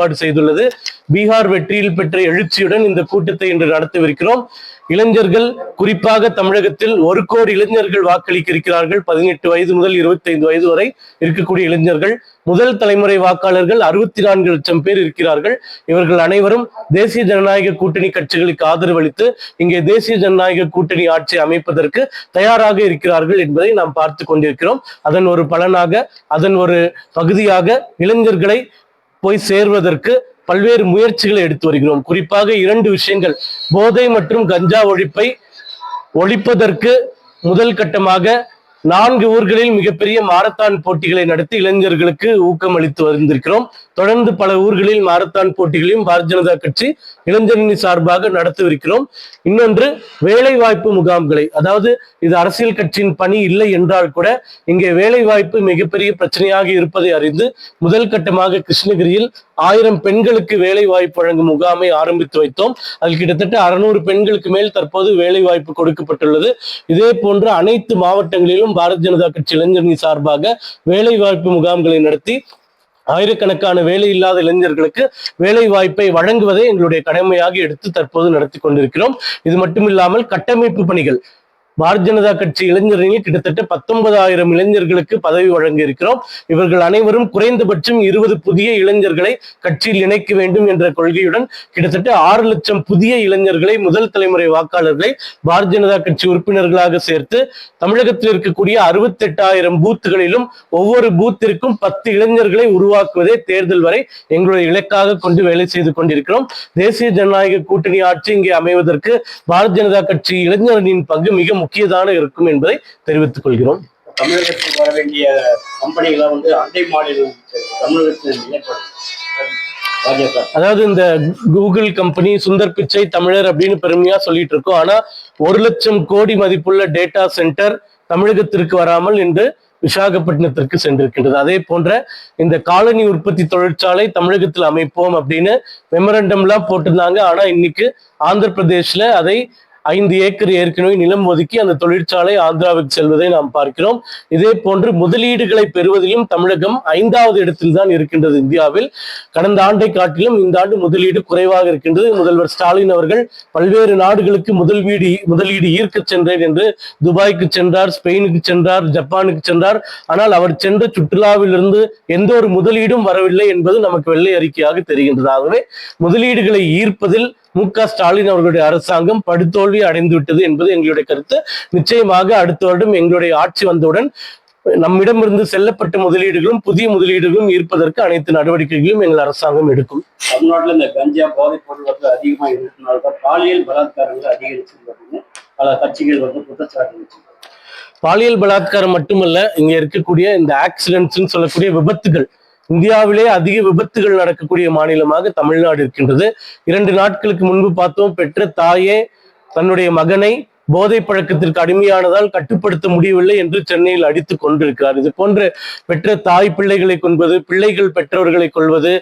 ஏற்பாடு செய்துள்ளது. பீகார் வெற்றியில் பெற்ற எழுச்சியுடன் இந்த கூட்டத்தை இன்று நடத்தவிருக்கிறோம். இளைஞர்கள் குறிப்பாக தமிழகத்தில் ஒரு கோடி இளைஞர்கள் வாக்களிக்க இருக்கிறார்கள். பதினெட்டு வயது முதல் இருபத்தைந்து வயது வரை இருக்கக்கூடிய இளைஞர்கள் முதல் தலைமுறை வாக்காளர்கள் அறுபத்தி நான்கு லட்சம் பேர் இருக்கிறார்கள். இவர்கள் அனைவரும் தேசிய ஜனநாயக கூட்டணி கட்சிகளுக்கு ஆதரவளித்து இங்கே தேசிய ஜனநாயக கூட்டணி ஆட்சி அமைப்பதற்கு தயாராக இருக்கிறார்கள் என்பதை நாம் பார்த்து கொண்டிருக்கிறோம். அதன் ஒரு பலனாக அதன் ஒரு பகுதியாக இளைஞர்களை போய் சேர்வதற்கு பல்வேறு முயற்சிகளை எடுத்து வருகிறோம். குறிப்பாக இரண்டு விஷயங்கள். போதை மற்றும் கஞ்சா ஒழிப்பை ஒழிப்பதற்கு முதல் கட்டமாக நான்கு ஊர்களில் மிகப்பெரிய மாரத்தான் போட்டிகளை நடத்தி இளைஞர்களுக்கு ஊக்கம் அளித்து வந்திருக்கிறோம். தொடர்ந்து பல ஊர்களில் மாரத்தான் போட்டிகளையும் பாரதிய ஜனதா கட்சி இளைஞரணி சார்பாக நடத்தவிருக்கிறோம். இன்னொன்று வேலை வாய்ப்பு முகாம்களை. அதாவது இது அரசியல் கட்சியின் பணி இல்லை என்றால் கூட இங்கே வேலை வாய்ப்பு மிகப்பெரிய பிரச்சனையாக இருப்பதை அறிந்து முதல் கட்டமாக கிருஷ்ணகிரியில் ஆயிரம் பெண்களுக்கு வேலை வாய்ப்பு வழங்கும் முகாமை ஆரம்பித்து வைத்தோம். அதில் கிட்டத்தட்ட அறுநூறு பெண்களுக்கு மேல் தற்போது வேலை வாய்ப்பு கொடுக்கப்பட்டுள்ளது. இதே போன்று அனைத்து மாவட்டங்களிலும் பாரதிய ஜனதா கட்சி இளைஞரணி சார்பாக வேலை வாய்ப்பு முகாம்களை நடத்தி ஆயிரக்கணக்கான வேலை இல்லாத இளைஞர்களுக்கு வேலை வாய்ப்பை வழங்குவதை எங்களுடைய கடமையாக எடுத்து தற்போது நடத்தி கொண்டிருக்கிறோம். இது மட்டுமில்லாமல் கட்டமைப்பு பணிகள் பாரதிய ஜனதா கட்சி இளைஞரணி கிட்டத்தட்ட பத்தொன்பதாயிரம் இளைஞர்களுக்கு பதவி வழங்க இருக்கிறோம் இவர்கள் அனைவரும் குறைந்தபட்சம் இருபது புதிய இளைஞர்களை கட்சியில் இணைக்க வேண்டும் என்ற கொள்கையுடன் கிட்டத்தட்ட ஆறு லட்சம் புதிய இளைஞர்களை முதல் தலைமுறை வாக்காளர்களை பாரதிய ஜனதா கட்சி உறுப்பினர்களாக சேர்த்து தமிழகத்தில் இருக்கக்கூடிய அறுபத்தெட்டாயிரம் பூத்துகளிலும் ஒவ்வொரு பூத்திற்கும் பத்து இளைஞர்களை உருவாக்குவதே தேர்தல் வரை எங்களுடைய இலக்காக கொண்டு வேலை செய்து கொண்டிருக்கிறோம். தேசிய ஜனநாயக கூட்டணி ஆட்சி இங்கே அமைவதற்கு பாரதிய ஜனதா கட்சி இளைஞர்களின் பங்கு மிக முக்கியதான இருக்கும் என்பதை தெரிவித்துக் கொள்கிறோம். தமிழகத்துக்கு வர வேண்டிய கம்பெனிகளை வந்து அண்டை மாநிலம் தமிழகத்தில் ஏற்படும் அதாவது இந்த கூகுள் கம்பெனி சுந்தர் பிச்சை தமிழர் அப்படின்னு பெருமையா சொல்லிட்டு இருக்கோம். ஆனா ஒரு லட்சம் கோடி மதிப்புள்ள டேட்டா சென்டர் தமிழகத்திற்கு வராமல் இன்று விசாகப்பட்டினத்திற்கு சென்றிருக்கின்றது. அதே போன்ற இந்த காலனி உற்பத்தி தொழிற்சாலை தமிழகத்தில் அமைப்போம் அப்படின்னு மெமரண்டம்லாம் போட்டிருந்தாங்க. ஆனா இன்னைக்கு ஆந்திர பிரதேஷ்ல அதை ஐந்து ஏக்கர் ஏற்கனவே நிலம் ஒதுக்கி அந்த தொழிற்சாலை ஆந்திராவுக்கு செல்வதை நாம் பார்க்கிறோம். இதே போன்று முதலீடுகளை பெறுவதிலும் தமிழகம் ஐந்தாவது இடத்தில் தான் இருக்கின்றது இந்தியாவில். கடந்த ஆண்டை காட்டிலும் இந்த ஆண்டு முதலீடு குறைவாக இருக்கின்றது. முதல்வர் ஸ்டாலின் அவர்கள் பல்வேறு நாடுகளுக்கு முதலீடு முதலீடு ஈர்க்க சென்றேன் என்று துபாய்க்கு சென்றார் ஸ்பெயினுக்கு சென்றார் ஜப்பானுக்கு சென்றார். ஆனால் அவர் சென்ற சுற்றுலாவிலிருந்து எந்த ஒரு முதலீடும் வரவில்லை என்பது நமக்கு வெள்ளை அறிக்கையாக தெரிகின்றது. ஆகவே முதலீடுகளை ஈர்ப்பதில் மு க. ஸ்டாலின் அவர்களுடைய அரசாங்கம் படுதோல்வி அடைந்து விட்டது என்பது எங்களுடைய கருத்து. நிச்சயமாக அடுத்த வருடம் எங்களுடைய ஆட்சி வந்தவுடன் நம்மிடமிருந்து செல்லப்பட்ட முதலீடுகளும் புதிய முதலீடுகளும் ஈர்ப்பதற்கு அனைத்து நடவடிக்கைகளும் எங்கள் அரசாங்கம் எடுக்கும். தமிழ்நாட்டுல இந்த கஞ்சா போதைப் பொருள் வந்து அதிகமா இருக்கிறதுனால தான் பாலியல் பலாத்காரங்கள் அதிகரிச்சு பல கட்சிகள் வந்து குற்றச்சாட்டு பாலியல் பலாத்காரம் மட்டுமல்ல இங்க இருக்கக்கூடிய இந்த ஆக்சிடென்ட்ஸ் சொல்லக்கூடிய விபத்துகள் இந்தியாவிலே அதிக விபத்துகள் நடக்கக்கூடிய மாநிலமாக தமிழ்நாடு இருக்கின்றது. இரண்டு நாட்களுக்கு முன்பு பார்த்தோம் பெற்ற தாயே தன்னுடைய மகனை போதை பழக்கத்திற்கு அடிமையானதால் கட்டுப்படுத்த முடியவில்லை என்று சென்னையில் அடித்துக் கொண்டிருக்கிறார். இது போன்ற பெற்ற தாய் பிள்ளைகளை கொள்வது பிள்ளைகள் பெற்றவர்களை கொள்வது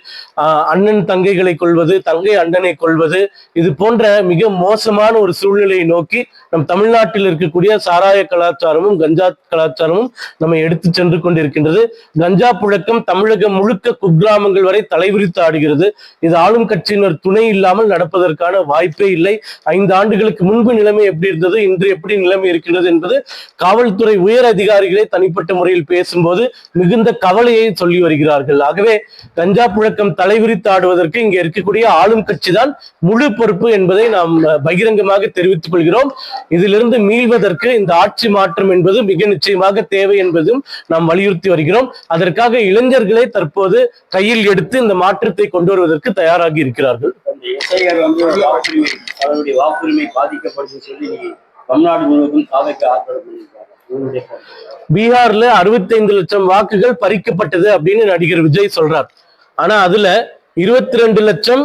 அண்ணன் தங்கைகளை கொள்வது தங்கை அண்ணனை கொள்வது இது போன்ற மிக மோசமான ஒரு சூழ்நிலையை நோக்கி நம் தமிழ்நாட்டில் இருக்கக்கூடிய சாராய கலாச்சாரமும் கஞ்சா கலாச்சாரமும் நம்மை எடுத்து சென்று கொண்டிருக்கின்றது. கஞ்சா புழக்கம் தமிழகம் முழுக்க குக்கிராமங்கள் வரை தலைவிரித்து ஆடுகிறது. இது ஆளும் கட்சியினர் துணை இல்லாமல் நடப்பதற்கான வாய்ப்பே இல்லை. ஐந்து ஆண்டுகளுக்கு முன்பு நிலைமை எப்படி இருந்தது? இன்று எப்படி நிலைமை இருக்கிறது என்பது காவல்துறை உயர் அதிகாரிகளே தனிப்பட்ட முறையில் பேசும்போது மிகுந்த கவலையை சொல்லி வருகிறார்கள். ஆகவே கஞ்சா புழக்கம் தலைவிரித்து ஆடுவதற்கு இங்கே இருக்கக்கூடிய ஆளும் கட்சி தான் முழு பொறுப்பு என்பதை நாம் பகிரங்கமாக தெரிவித்துக் கொள்கிறோம். இதிலிருந்து மீள்வதற்கு இந்த ஆட்சி மாற்றம் என்பது மிக நிச்சயமாக தேவை என்பதும் நாம் வலியுறுத்தி வருகிறோம். அதற்காக இளைஞர்களே தற்போது கையில் எடுத்து இந்த மாற்றத்தை கொண்டு வருவதற்கு தயாராகி இருக்கிறார்கள். வாக்குரிமை அவருடைய வாக்குரிமை பாதிக்கப்படுதுன்னு சொல்லி தமிழ்நாடு முழுவதும் காவைக்கு ஆதரவு பண்ணியிருக்காங்க. பீகார்ல 65 லட்சம் வாக்குகள் பறிக்கப்பட்டது அப்படின்னு நடிகர் விஜய் சொல்றார். ஆனா அதுல இருபத்தி ரெண்டு லட்சம்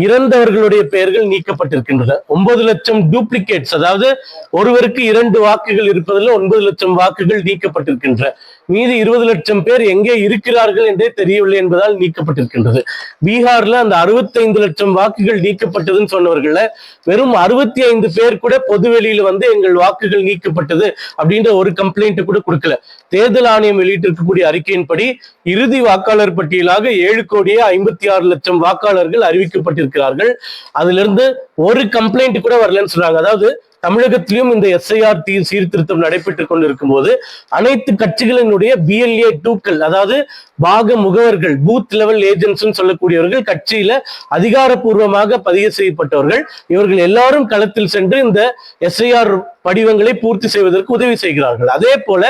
இறந்தவர்களுடைய பெயர்கள் நீக்கப்பட்டிருக்கின்றன. ஒன்பது லட்சம் டூப்ளிகேட்ஸ் அதாவது ஒருவருக்கு இரண்டு வாக்குகள் இருப்பதில் ஒன்பது லட்சம் வாக்குகள் நீக்கப்பட்டிருக்கின்றன. மீது இருபது லட்சம் பேர் எங்கே இருக்கிறார்கள் என்றே தெரியவில்லை என்பதால் நீக்கப்பட்டிருக்கின்றது. பீகார்ல அந்த அறுபத்தைந்து லட்சம் வாக்குகள் நீக்கப்பட்டதுன்னு சொன்னவர்கள வெறும் அறுபத்தி ஐந்து பேர் கூட பொதுவெளியில வந்து எங்கள் வாக்குகள் நீக்கப்பட்டது அப்படின்ற ஒரு கம்ப்ளைண்ட் கூட கொடுக்கல. தேர்தல் ஆணையம் வெளியிட்டிருக்கக்கூடிய அறிக்கையின்படி இறுதி வாக்காளர் பட்டியலாக ஏழு கோடியே ஐம்பத்தி ஆறு லட்சம் வாக்காளர்கள் அறிவிக்கப்பட்டு அறிவிக்கப்பட்டிருக்கிறார்கள் அதிலிருந்து ஒரு கம்ப்ளைண்ட் கூட வரலன்னு சொல்றாங்க. அதாவது தமிழகத்திலும் இந்த எஸ்ஐஆர் தீ சீர்திருத்தம் நடைபெற்றுக் கொண்டிருக்கும் போது அனைத்து கட்சிகளினுடைய பிஎல்ஏ டூக்கள் அதாவது பாக முகவர்கள் பூத் லெவல் ஏஜென்ட்ஸ் சொல்லக்கூடியவர்கள் கட்சியில அதிகாரப்பூர்வமாக பதிவு செய்யப்பட்டவர்கள். இவர்கள் எல்லாரும் களத்தில் சென்று இந்த எஸ்ஐஆர் படிவங்களை பூர்த்தி செய்வதற்கு உதவி செய்கிறார்கள். அதே போல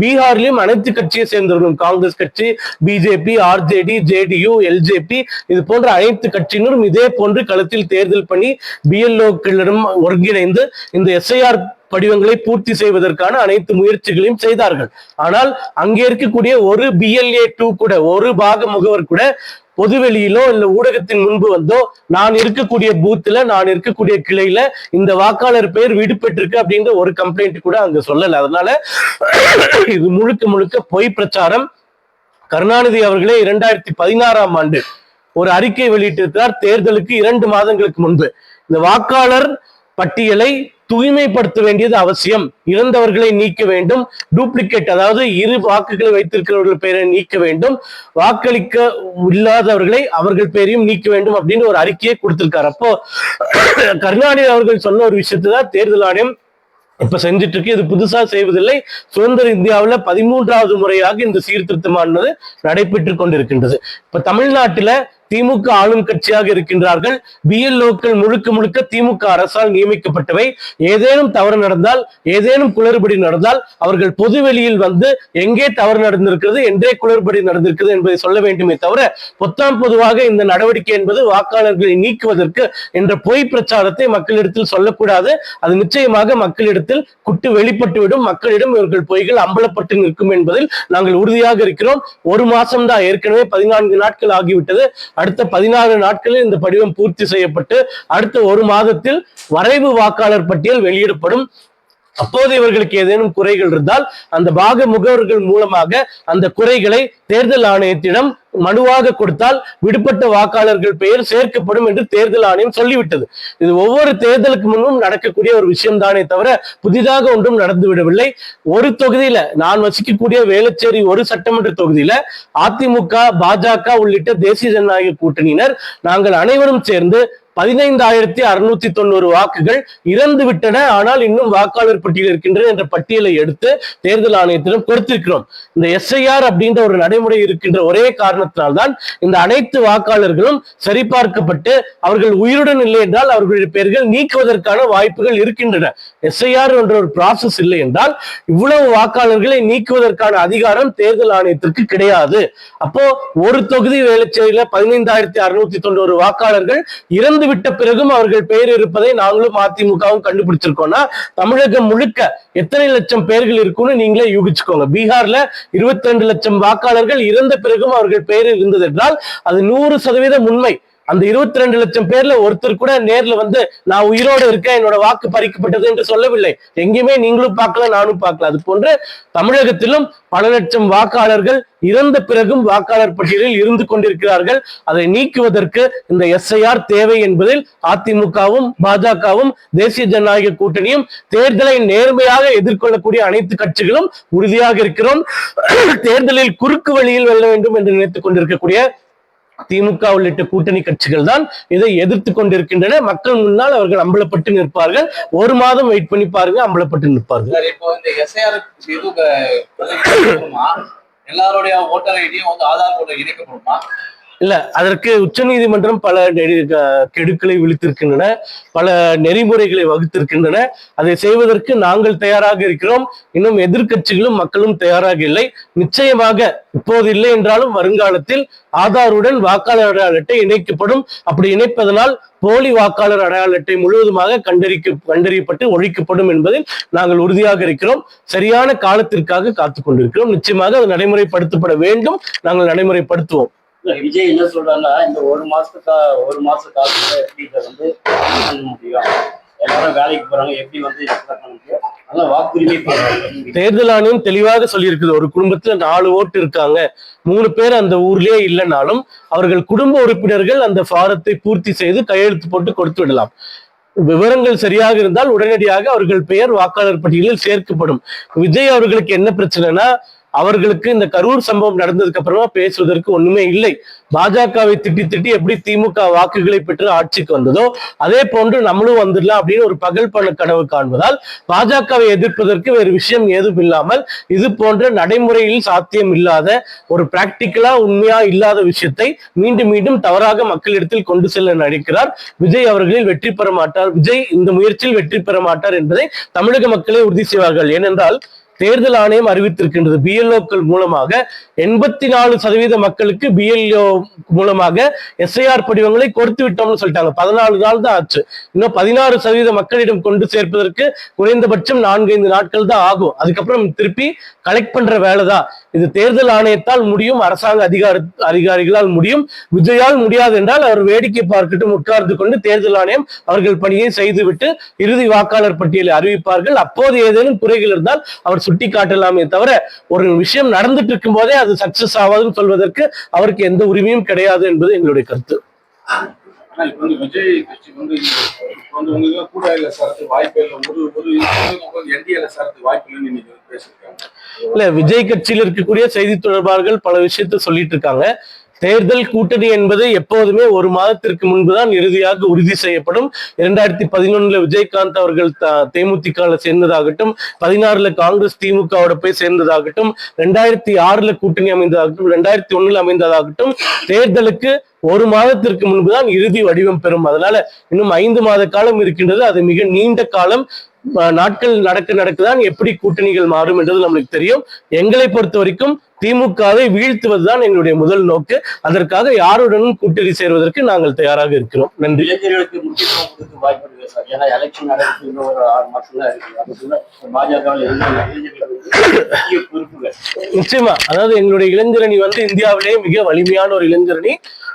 பீகாரிலும் அனைத்து கட்சியை சேர்ந்தவர்களும் காங்கிரஸ் கட்சி பிஜேபி ஆர்ஜேடி ஜேடியு எல்ஜேபி இது போன்ற அனைத்து கட்சியினரும் இதே போன்று களத்தில் தேர்தல் பண்ணி பிஎல்ஓக்களிடம் ஒருங்கிணைந்து இந்த எஸ்ஐஆர் படிவங்களை பூர்த்தி செய்வதற்கான அனைத்து முயற்சிகளையும் செய்தார்கள். ஆனால் அங்கே இருக்கக்கூடிய ஒரு பிஎல்ஏ டூ கூட ஒரு பாக முகவர் கூட பொதுவெளியிலோ இல்ல ஊடகத்தின் முன்பு வந்தோ நான் இருக்கக்கூடிய பூத்துல நான் இருக்கக்கூடிய கிளையில இந்த வாக்காளர் பெயர் விடுபட்டிருக்கு அப்படின்ற ஒரு கம்ப்ளைண்ட் கூட அங்க சொல்லல. அதனால இது முழுக்க முழுக்க பொய் பிரச்சாரம். கருணாநிதி அவர்களே இரண்டாயிரத்தி பதினாறாம் ஆண்டு ஒரு அறிக்கை வெளியிட்டிருக்கிறார். தேர்தலுக்கு இரண்டு மாதங்களுக்கு முன்பு. இந்த வாக்காளர் பட்டியலை தூய்மைப்படுத்த வேண்டியது அவசியம். இறந்தவர்களை நீக்க வேண்டும். டூப்ளிகேட் அதாவது இரு வாக்குகளை வைத்திருக்கிறவர்கள் பெயரை நீக்க வேண்டும். வாக்களிக்க இல்லாதவர்களை அவர்கள் பெயரையும் நீக்க வேண்டும் அப்படின்னு ஒரு அறிக்கையை கொடுத்திருக்காரு. அப்போ கருணாநிதி அவர்கள் சொன்ன ஒரு விஷயத்துதான் தேர்தல் ஆணையம் இப்ப செஞ்சுட்டு இருக்கு. இது புதுசா செய்வதில்லை. சுதந்திர இந்தியாவுல பதிமூன்றாவது முறையாக இந்த சீர்திருத்தமானது நடைபெற்று கொண்டிருக்கின்றது. இப்ப தமிழ்நாட்டுல திமுக ஆளும் கட்சியாக இருக்கின்றார்கள். பிஎல்ஓக்கள் முழுக்க முழுக்க திமுக அரசால் நியமிக்கப்பட்டவை. ஏதேனும் தவறு நடந்தால் ஏதேனும் குளறுபடி நடந்தால் அவர்கள் பொதுவெளியில் வந்து எங்கே தவறு நடந்திருக்கிறது என்றே குளறுபடி நடந்திருக்கிறது என்பதை சொல்ல வேண்டுமே தவிர பொத்தாம் பொதுவாக இந்த நடவடிக்கை என்பது வாக்காளர்களை நீக்குவதற்கு என்ற பொய் பிரச்சாரத்தை மக்களிடத்தில் சொல்லக்கூடாது. அது நிச்சயமாக மக்களிடத்தில் குட்டு வெளிப்பட்டுவிடும். மக்களிடம் இவர்கள் பொய்கள் அம்பலப்பட்டு நிற்கும் என்பதில் நாங்கள் உறுதியாக இருக்கிறோம். ஒரு மாசம் தான் ஏற்கனவே பதினான்கு நாட்கள் ஆகிவிட்டது. அடுத்த பதினாறு நாட்களில் இந்த படிவம் பூர்த்தி செய்யப்பட்டு அடுத்த ஒரு மாதத்தில் வரைவு வாக்காளர் பட்டியல் வெளியிடப்படும். அப்போது இவர்களுக்கு ஏதேனும் குறைகள் இருந்தால் அந்த பாக முகவர்கள் மூலமாக அந்த குறைகளை தேர்தல் ஆணையத்திடம் மனுவாக கொடுத்தால் விடுபட்ட வாக்காளர்கள் பெயர் சேர்க்கப்படும் என்று தேர்தல் ஆணையம் சொல்லிவிட்டது. இது ஒவ்வொரு தேர்தலுக்கு முன்பும் நடக்கக்கூடிய ஒரு விஷயம் தானே தவிர புதிதாக ஒன்றும் நடந்து விடவில்லை ஒரு தொகுதியில நான் வசிக்கக்கூடிய வேளச்சேரி ஒரு சட்டமன்ற தொகுதியில அதிமுக பாஜக உள்ளிட்ட தேசிய ஜனநாயக கூட்டணியினர் நாங்கள் அனைவரும் சேர்ந்து பதினைந்தாயிரத்தி அறுநூத்தி தொண்ணூறு வாக்குகள் இறந்து விட்டன. ஆனால் இன்னும் வாக்காளர் பட்டியல் இருக்கின்றன என்ற பட்டியலை எடுத்து தேர்தல் ஆணையத்திடம் கொடுத்திருக்கிறோம். இந்த எஸ்ஐஆர் அப்படின்ற ஒரு நடைமுறை இருக்கின்ற ஒரே காரணம் காரணத்தினால்தான் இந்த அனைத்து வாக்காளர்களும் சரிபார்க்கப்பட்டு அவர்கள் உயிருடன் இல்லை என்றால் அவர்களுடைய பெயர்கள் நீக்குவதற்கான வாய்ப்புகள் இருக்கின்றன. எஸ்ஐஆர் என்ற ஒரு ப்ராசஸ் இல்லை என்றால் இவ்வளவு வாக்காளர்களை நீக்குவதற்கான அதிகாரம் தேர்தல் ஆணையத்திற்கு கிடையாது. அப்போ ஒரு தொகுதி வேலைச்சேரியில பதினைந்தாயிரத்தி அறுநூத்தி தொண்ணூறு வாக்காளர்கள் இறந்து விட்ட பிறகும் அவர்கள் பெயர் இருப்பதை நாங்களும் அதிமுகவும் கண்டுபிடிச்சிருக்கோம்னா தமிழகம் முழுக்க எத்தனை லட்சம் பெயர்கள் இருக்கும்னு நீங்களே யூகிச்சுக்கோங்க. பீகார்ல இருபத்தி ரெண்டு லட்சம் வாக்காளர்கள் இறந்த பிறகும் அவர்கள் பேர் இருந்தது என்றால் அது நூறு சதவீதம் உண்மை. அந்த இருபத்தி ரெண்டு லட்சம் பேர்ல ஒருத்தர் கூட நேர்ல வந்து நான் உயிரோடு இருக்கேன் என்னோட வாக்கு பறிக்கப்பட்டது என்று சொல்லவில்லை. எங்கேயுமே நீங்களும் பார்க்கல நானும் பார்க்கல. அது போன்று தமிழகத்திலும் பல லட்சம் வாக்காளர்கள் இறந்த பிறகும் வாக்காளர் பட்டியலில் இருந்து கொண்டிருக்கிறார்கள். அதை நீக்குவதற்கு இந்த எஸ்ஐஆர் தேவை என்பதில் அதிமுகவும் பாஜகவும் தேசிய ஜனநாயக கூட்டணியும் தேர்தலை நேர்மையாக எதிர்கொள்ளக்கூடிய அனைத்து கட்சிகளும் உறுதியாக இருக்கிறோம். தேர்தலில் குறுக்கு வழியில் வெல்ல வேண்டும் என்று நினைத்துக் கொண்டிருக்கக்கூடிய திமுக உள்ளிட்ட கூட்டணி கட்சிகள் தான் இதை எதிர்த்து கொண்டிருக்கின்றன. மக்கள் முன்னால் அவர்கள் அம்பலப்பட்டு நிற்பார்கள். ஒரு மாதம் வெயிட் பண்ணி பாருங்க அம்பலப்பட்டு நிற்பார்கள். இப்போ எல்லாருடைய ஓட்டர் ஐடியும் வந்து ஆதார் கூட இணைக்கப்படுமா? இல்ல அதற்கு உச்ச நீதிமன்றம் பல நெறி- கெடுக்களை விழித்திருக்கின்றன பல நெறிமுறைகளை வகுத்திருக்கின்றன. அதை செய்வதற்கு நாங்கள் தயாராக இருக்கிறோம். இன்னும் எதிர்க்கட்சிகளும் மக்களும் தயாராக இல்லை. நிச்சயமாக இப்போது இல்லை என்றாலும் வருங்காலத்தில் ஆதாருடன் வாக்காளர் அடையாள அட்டை இணைக்கப்படும். அப்படி இணைப்பதனால் போலி வாக்காளர் அடையாள அட்டை முழுவதுமாக கண்டறிக்க கண்டறியப்பட்டு ஒழிக்கப்படும் என்பதில் நாங்கள் உறுதியாக இருக்கிறோம். சரியான காலத்திற்காக காத்துக் கொண்டிருக்கிறோம் நிச்சயமாக அது நடைமுறைப்படுத்தப்பட வேண்டும். நாங்கள் நடைமுறைப்படுத்துவோம். விஜய் என்ன சொல்றாருன்னா இந்த ஒரு மாசத்துக்கா ஒரு மாச காலத்துல எப்படி இதை வந்து பண்ண முடியும்? எல்லாரும் வேலைக்கு போறாங்க எப்படி வந்து தேர்தல் ஆணையம் தெளிவாக சொல்லியிருக்குது. ஒரு குடும்பத்துல நாலு ஓட்டு இருக்காங்க. மூணு பேர் அந்த ஊர்லயே இல்லைனாலும் அவர்கள் குடும்ப உறுப்பினர்கள் அந்த ஃபாரத்தை பூர்த்தி செய்து கையெழுத்து போட்டு கொடுத்து விடலாம். விவரங்கள் சரியாக இருந்தால் உடனடியாக அவர்கள் பெயர் வாக்காளர் பட்டியலில் சேர்க்கப்படும். விஜய் அவர்களுக்கு என்ன பிரச்சனைனா அவர்களுக்கு இந்த கரூர் சம்பவம் நடந்ததுக்கு அப்புறமா பேசுவதற்கு ஒண்ணுமே இல்லை. பாஜகவை திட்டி திட்டி எப்படி திமுக வாக்குகளை பெற்று ஆட்சிக்கு வந்ததோ அதே போன்று நம்மளும் வந்துடலாம் அப்படின்னு ஒரு பகல் பண்ண கனவு காண்பதால் பாஜகவை எதிர்ப்பதற்கு வேறு விஷயம் ஏதும் இல்லாமல் இது போன்ற நடைமுறையில் சாத்தியம் இல்லாத ஒரு பிராக்டிக்கலா உண்மையா இல்லாத விஷயத்தை மீண்டும் மீண்டும் தவறாக மக்களிடத்தில் கொண்டு செல்ல நினைக்கிறார். விஜய் அவர்களில் வெற்றி பெற மாட்டார். விஜய் இந்த முயற்சியில் வெற்றி பெற மாட்டார் என்பதை தமிழக மக்களே உறுதி செய்வார்கள். ஏனென்றால் தேர்தல் ஆணையம் அறிவித்திருக்கின்றது. பிஎல்ஓக்கள் மூலமாக எண்பத்தி நாலு சதவீத மக்களுக்கு பிஎல்ஓ மூலமாக எஸ்ஐஆர் படிவங்களை கொடுத்து விட்டோம்னு சொல்லிட்டாங்க. பதினாலு நாள் தான் ஆச்சு. இன்னும் பதினாறு சதவீத மக்களிடம் கொண்டு சேர்ப்பதற்கு குறைந்தபட்சம் நான்கைந்து நாட்கள் தான் ஆகும். அதுக்கப்புறம் திருப்பி கலெக்ட் பண்ற வேலை தான் இது தேர்தல் ஆணையத்தால் முடியும் அரசாங்க அதிகார அதிகாரிகளால் முடியும். விஜயால் முடியாது என்றால் அவர் வேடிக்கை பார்க்கட்டும் உட்கார்ந்து கொண்டு தேர்தல் ஆணையம் அவர்கள் பணியை செய்துவிட்டு இறுதி வாக்காளர் பட்டியலை அறிவிப்பார்கள். அப்போது ஏதேனும் குறைகள் இருந்தால் அவர் சுட்டி காட்டலாமே தவிர ஒரு விஷயம் நடந்துட்டு இருக்கும் போதே அது சக்சஸ் ஆகாதுன்னு சொல்வதற்கு அவருக்கு எந்த உரிமையும் கிடையாது என்பது எங்களுடைய கருத்து. ஆனா இப்ப வந்து விஜய் கட்சி வந்து இப்ப வந்து உங்களுக்கு கூட இல்ல சரத்து வாய்ப்பு இல்லை. ஒரு ஒரு என்டிஏல சரத்து வாய்ப்பு இல்லைன்னு இன்னைக்கு பேசிருக்காங்க பேசியிருக்காங்க. இல்ல விஜய் கட்சியில் இருக்கக்கூடிய செய்தி தொடர்பாளர்கள் பல விஷயத்த சொல்லிட்டு இருக்காங்க. தேர்தல் கூட்டணி என்பது எப்போதுமே ஒரு மாதத்திற்கு முன்புதான் இறுதியாக உறுதி செய்யப்படும். இரண்டாயிரத்தி பதினொன்னுல விஜயகாந்த் அவர்கள் த- சேர்ந்ததாகட்டும் பதினாறுல காங்கிரஸ் திமுகவோட போய் சேர்ந்ததாகட்டும் ரெண்டாயிரத்தி ஆறுல கூட்டணி அமைந்ததாகட்டும் ரெண்டாயிரத்தி ஒண்ணுல அமைந்ததாகட்டும் தேர்தலுக்கு ஒரு மாதத்திற்கு முன்புதான் இறுதி வடிவம் பெறும். அதனால இன்னும் ஐந்து மாத காலம் இருக்கின்றது. அது மிக நீண்ட காலம். நாட்கள் நடக்க நடக்கதான் எப்படி கூட்டணிகள் மாறும் என்றது நம்மளுக்கு தெரியும். எங்களை பொறுத்த வரைக்கும் திமுகவை வீழ்த்துவதுதான் எங்களுடைய முதல் நோக்கு. அதற்காக யாருடனும் கூட்டணி சேர்வதற்கு நாங்கள் தயாராக இருக்கிறோம். நன்றி. இளைஞர்களுக்கு முக்கியத்துவம் கொடுக்க வாய்ப்பு இருக்கு சார். ஏன்னா எலெக்ஷன் நடக்கிறது இன்னும் ஒரு ஆறு மாசம் தான் இருக்கு அதுக்குள்ள பாஜகவில் இருந்த இளைஞர்களுக்கு முக்கிய பொறுப்புகள். நிச்சயமா. அதாவது எங்களுடைய இளைஞரணி வந்து இந்தியாவிலேயே மிக வலிமையான ஒரு இளைஞரணி.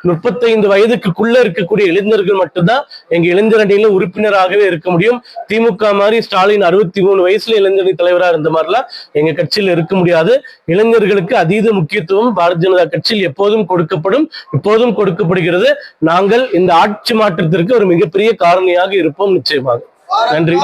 முப்பத்தைந்து வயதுக்குள்ள இருக்கக்கூடிய இளைஞர்கள் மட்டும்தான் எங்க இளைஞரணியில உறுப்பினராகவே இருக்க முடியும். திமுக மாதிரி ஸ்டாலின் அறுபத்தி மூணு வயசுல இளைஞரணி தலைவரா இருந்த மாதிரிலாம் எங்க கட்சியில இருக்க முடியாது. இளைஞர்களுக்கு அதீத முக்கியத்துவம் பாரதிய ஜனதா கட்சியில் எப்போதும் கொடுக்கப்படும் இப்போதும் கொடுக்கப்படுகிறது. நாங்கள் இந்த ஆட்சி மாற்றத்திற்கு ஒரு மிகப்பெரிய காரணியாக இருப்போம் நிச்சயமாக. நன்றி.